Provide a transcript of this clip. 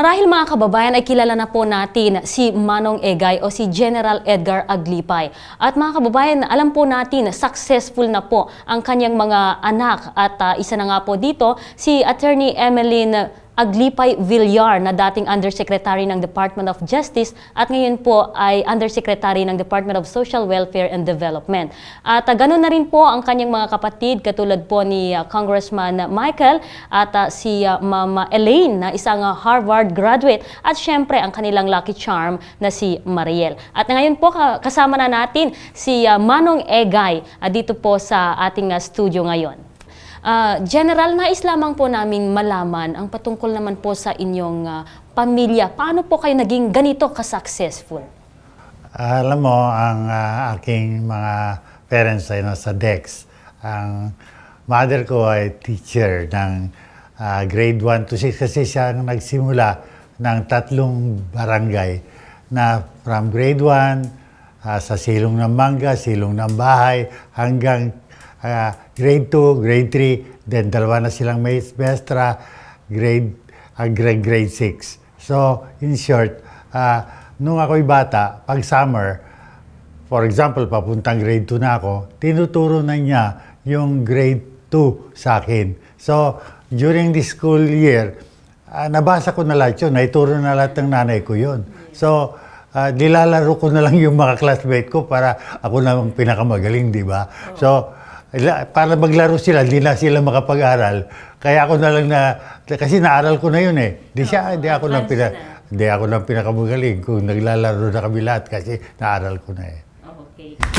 Marahil mga kababayan ay kilala na po natin si Manong Egay o si General Edgar Aglipay. At mga kababayan, alam po natin successful na po ang kanyang mga anak. At ah, isa na nga po dito, si Attorney Emeline Aglipay Villar na dating Undersecretary ng Department of Justice at ngayon po ay Undersecretary ng Department of Social Welfare and Development. At uh, ganun na rin po ang kanyang mga kapatid katulad po ni ah, Congressman Michael at ah, si ah, Mama Elaine na isang ah, Harvard graduate at syempre ang kanilang lucky charm na si Mariel. At ngayon po ka- kasama na natin si ah, Manong Egay ah, dito po sa ating ah, studio ngayon. Ah, General, nais lamang po namin malaman ang patungkol naman po sa inyong ah, pamilya. Paano po kayo naging ganito ka-successful? Alam mo, ang ah, aking mga parents ay nasa DEX. Ang mother ko ay teacher ng ah, grade 1 to 6 kasi siya ang nagsimula ng tatlong barangay na from grade 1 ah, sa silong ng mangga, silong ng bahay, hanggang ah, grade 2, grade 3, then dalawa na silang may maestra, grade, ah, grade, grade 6. So, in short, ah, nung ako'y bata, pag summer, for example, papuntang grade 2 na ako, tinuturo na niya yung grade 2 sa akin. So, during the school year, ah, nabasa ko na lahat yun, naituro na lahat ng nanay ko yun. So, ah, nilalaro ko na lang yung mga classmate ko para ako na ang pinakamagaling, di ba? So, ila- para maglaro sila, hindi na sila makapag-aral. Kaya ako na lang na, kasi naaral ko na yun eh. Di siya, di ako lang pina, di ako lang pinakamagaling kung naglalaro na kami lahat kasi naaral ko na eh. Okay.